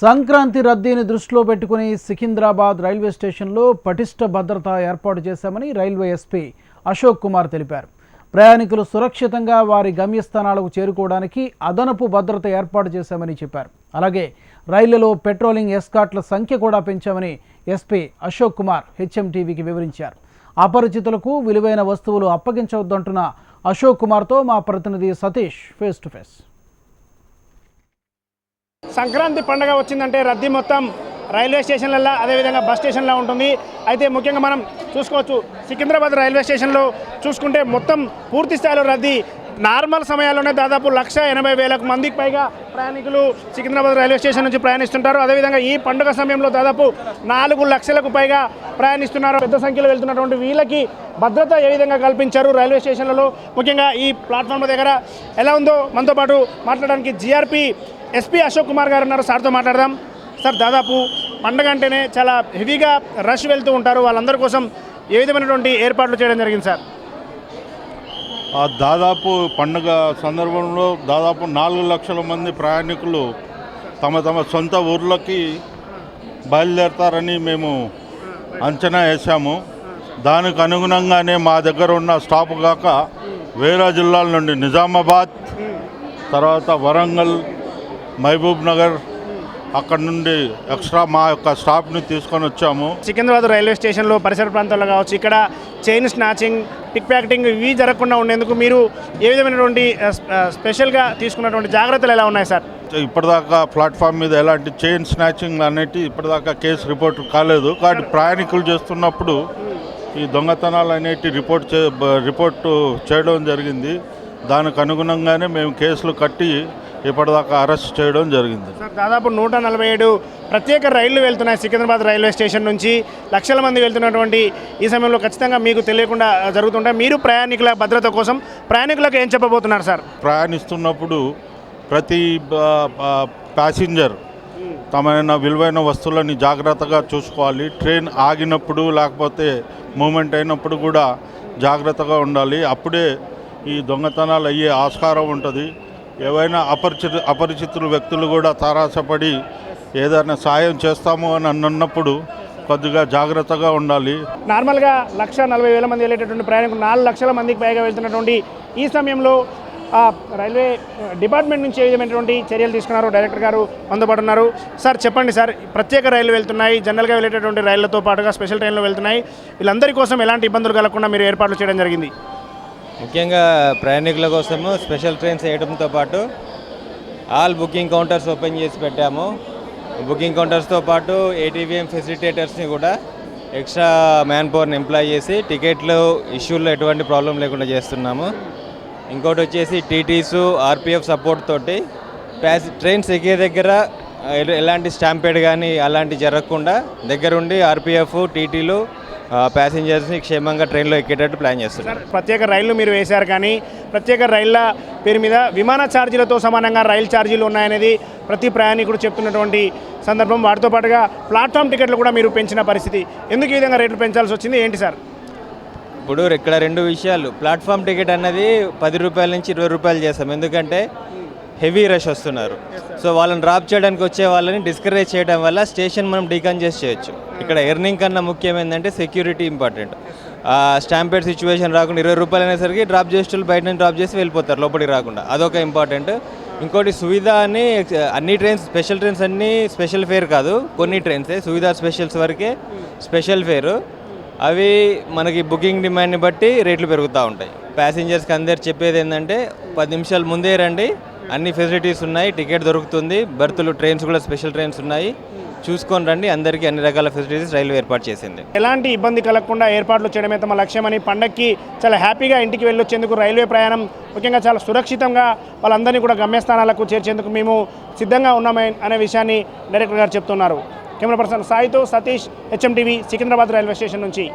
సంక్రాంతి రద్దీని దృష్టిలో పెట్టుకుని సికింద్రాబాద్ రైల్వే స్టేషన్లో పటిష్ట భద్రత ఏర్పాటు చేశామని రైల్వే ఎస్పీ అశోక్ కుమార్ తెలిపారు. ప్రయాణికులు సురక్షితంగా వారి గమ్యస్థానాలకు చేరుకోవడానికి అదనపు భద్రత ఏర్పాటు చేశామని చెప్పారు. అలాగే రైళ్ళలో పెట్రోలింగ్ ఎస్కాట్ల సంఖ్య కూడా పెంచామని ఎస్పీ అశోక్ కుమార్ హెచ్ఎంటీవీకి వివరించారు. అపరిచితులకు విలువైన వస్తువులు అప్పగించవద్దంటున్న అశోక్ కుమార్తో మా ప్రతినిధి Satish face to face. Sankranti పండగ వచ్చిందంటే రద్దీ మొత్తం రైల్వే స్టేషన్లలో అదేవిధంగా బస్ స్టేషన్లో ఉంటుంది. అయితే ముఖ్యంగా మనం చూసుకోవచ్చు సికింద్రాబాద్ రైల్వే స్టేషన్లో చూసుకుంటే మొత్తం పూర్తి స్థాయిలో రద్దీ. నార్మల్ సమయాల్లోనే దాదాపు లక్ష ఎనభై వేలకు మందికి పైగా ప్రయాణికులు సికింద్రాబాద్ రైల్వే స్టేషన్ నుంచి ప్రయాణిస్తుంటారు. అదేవిధంగా ఈ పండుగ సమయంలో దాదాపు నాలుగు లక్షలకు పైగా ప్రయాణిస్తున్నారు. పెద్ద సంఖ్యలో వెళ్తున్నటువంటి వీళ్ళకి భద్రత ఏ విధంగా కల్పించారు రైల్వే స్టేషన్లలో? ముఖ్యంగా ఈ ప్లాట్ఫామ్ దగ్గర ఎలా ఉందో మనతో పాటు మాట్లాడడానికి జీఆర్పీ ఎస్పీ అశోక్ కుమార్ గారు ఉన్నారు. సార్తో మాట్లాడదాం. సార్ దాదాపు పండగ అంటేనే చాలా హెవీగా రష్ వెళ్తూ ఉంటారు. వాళ్ళందరి కోసం ఏ విధమైనటువంటి ఏర్పాట్లు చేయడం జరిగింది సార్? దాదాపు పండుగ సందర్భంలో దాదాపు నాలుగు లక్షల మంది ప్రయాణికులు తమ తమ సొంత ఊర్లకి బయలుదేరతారని మేము అంచనా వేసాము దానికి అనుగుణంగానే మా దగ్గర ఉన్న స్టాప్ కాక వేరే జిల్లాల నుండి నిజామాబాద్ తర్వాత వరంగల్ మహబూబ్ నగర్ అక్కడ నుండి ఎక్స్ట్రా మా యొక్క స్టాఫ్ని తీసుకొని వచ్చాము. సికింద్రాబాద్ రైల్వే స్టేషన్లో పరిసర ప్రాంతాల్లో కావచ్చు ఇక్కడ చైన్ స్నాచింగ్ పిక్ ప్యాకెటింగ్ ఇవి జరగకుండా ఉండేందుకు మీరు ఏ విధమైనటువంటి స్పెషల్గా తీసుకున్నటువంటి జాగ్రత్తలు ఎలా ఉన్నాయి సార్? ఇప్పటిదాకా ప్లాట్ఫామ్ మీద ఎలాంటి చైన్ స్నాచింగ్ అనేటి ఇప్పటిదాకా కేసు రిపోర్ట్ కాలేదు. కాబట్టి ప్రయాణికులు చేస్తున్నప్పుడు ఈ దొంగతనాలు అనేటి రిపోర్ట్ చే రిపోర్టు చేయడం జరిగింది. దానికి అనుగుణంగానే మేము కేసులు కట్టి ఇప్పటిదాకా అరెస్ట్ చేయడం జరిగింది. సార్ దాదాపు నూట నలభై ఏడు ప్రత్యేక రైళ్ళు వెళ్తున్నాయి సికింద్రాబాద్ రైల్వే స్టేషన్ నుంచి. లక్షల మంది వెళ్తున్నటువంటి ఈ సమయంలో ఖచ్చితంగా మీకు తెలియకుండా జరుగుతుంటాయి. మీరు ప్రయాణికుల భద్రత కోసం ప్రయాణికులకు ఏం చెప్పబోతున్నారు సార్? ప్రయాణిస్తున్నప్పుడు ప్రతి ప్యాసింజర్ తమైన విలువైన వస్తువులని జాగ్రత్తగా చూసుకోవాలి. ట్రైన్ ఆగినప్పుడు లేకపోతే మూమెంట్ అయినప్పుడు కూడా జాగ్రత్తగా ఉండాలి. అప్పుడే ఈ దొంగతనాలు అయ్యే ఆస్కారం ఉంటుంది. ఏవైనా అపరిచిత అపరిచితులు వ్యక్తులు కూడా తారాసపడి ఏదైనా సాయం చేస్తాము అని అన్నప్పుడు కొద్దిగా జాగ్రత్తగా ఉండాలి. నార్మల్గా లక్ష నలభై వేల మంది వెళ్ళేటటువంటి ప్రయాణికులు నాలుగు లక్షల మందికి పైగా వెళ్తున్నటువంటి ఈ సమయంలో రైల్వే డిపార్ట్మెంట్ నుంచి ఏ విధమైనటువంటి చర్యలు తీసుకున్నారు డైరెక్టర్ గారు అందుబాటు ఉన్నారు సార్ చెప్పండి సార్ ప్రత్యేక రైళ్ళు వెళ్తున్నాయి జనరల్గా వెళ్ళేటటువంటి రైళ్ళతో పాటుగా స్పెషల్ ట్రైన్లు వెళ్తున్నాయి. వీళ్ళందరి కోసం ఎలాంటి ఇబ్బందులు కలగకుండా మీరు ఏర్పాట్లు చేయడం జరిగింది? ముఖ్యంగా ప్రయాణికుల కోసము స్పెషల్ ట్రైన్స్ వేయడంతో పాటు ఆల్ బుకింగ్ కౌంటర్స్ ఓపెన్ చేసి పెట్టాము. బుకింగ్ కౌంటర్స్తో పాటు ఏటీవీఎం ఫెసిలిటేటర్స్ని కూడా ఎక్స్ట్రా మ్యాన్ పవర్ని ఎంప్లాయ్ చేసి టికెట్లు ఇష్యూల్లో ఎటువంటి ప్రాబ్లం లేకుండా చేస్తున్నాము. ఇంకోటి వచ్చేసి టీటీసు ఆర్పిఎఫ్ సపోర్ట్ తోటి ప్యాసి ట్రైన్స్ ఎక్కే దగ్గర ఎలాంటి స్టాంపేడ్ కానీ అలాంటి జరగకుండా దగ్గరుండి ఆర్పిఎఫ్ టీటీలు ప్యాసింజర్స్ని క్షేమంగా ట్రైన్లో ఎక్కేటట్టు ప్లాన్ చేస్తున్నారు. ప్రత్యేక రైళ్ళు మీరు వేశారు కానీ ప్రత్యేక రైళ్ళ పేరు మీద విమాన ఛార్జీలతో సమానంగా రైలు ఛార్జీలు ఉన్నాయనేది ప్రతి ప్రయాణికుడు చెప్తున్నటువంటి సందర్భం. వాటితో పాటుగా ప్లాట్ఫామ్ టికెట్లు కూడా మీరు పెంచిన పరిస్థితి. ఎందుకు ఈ విధంగా రేట్లు పెంచాల్సి వచ్చింది? ఏంటి సార్? ఇప్పుడు ఇక్కడ రెండు విషయాలు. ప్లాట్ఫామ్ టికెట్ అన్నది పది రూపాయల నుంచి ఇరవై రూపాయలు చేస్తాం. ఎందుకంటే హెవీ రష్ వస్తున్నారు. సో వాళ్ళని డ్రాప్ చేయడానికి వచ్చే వాళ్ళని డిస్కరేజ్ చేయడం వల్ల స్టేషన్ మనం డీకంజెస్ట్ చేయొచ్చు. ఇక్కడ ఎర్నింగ్ కన్నా ముఖ్యం ఏంటంటే సెక్యూరిటీ ఇంపార్టెంట్ స్టాంపేడ్ సిచ్యువేషన్ రాకుండా ఇరవై రూపాయలు అనేసరికి డ్రాప్ చేసేటోళ్ళు బయట నుంచి డ్రాప్ చేసి వెళ్ళిపోతారు లోపలికి రాకుండా. అదొక ఇంపార్టెంట్ ఇంకోటి సువిధ అని అన్ని ట్రైన్స్ స్పెషల్ ట్రైన్స్ అన్నీ స్పెషల్ ఫేర్ కాదు కొన్ని ట్రైన్సే సువిధ స్పెషల్స్ వరకే స్పెషల్ ఫేరు అవి మనకి బుకింగ్ డిమాండ్ని బట్టి రేట్లు పెరుగుతూ ఉంటాయి. ప్యాసింజర్స్కి అందరు చెప్పేది ఏంటంటే పది నిమిషాల ముందే రండి అన్ని ఫెసిలిటీస్ ఉన్నాయి టికెట్ దొరుకుతుంది బెర్తులు ట్రైన్స్ కూడా స్పెషల్ ట్రైన్స్ ఉన్నాయి. చూసుకొని రండి అందరికీ అన్ని రకాల ఫెసిలిటీస్ రైల్వే ఏర్పాటు చేసింది. ఎలాంటి ఇబ్బంది కలగకుండా ఏర్పాట్లు చేయడమే తమ లక్ష్యమని పండక్కి చాలా హ్యాపీగా ఇంటికి వెళ్ళొచ్చేందుకు రైల్వే ప్రయాణం ముఖ్యంగా చాలా సురక్షితంగా వాళ్ళందరినీ కూడా గమ్యస్థానాలకు చేర్చేందుకు మేము సిద్ధంగా ఉన్నామే అనే విషయాన్ని డైరెక్టర్ గారు చెప్తున్నారు. Camera person సాయితో Satish HM TV Secunderabad railway station నుంచి.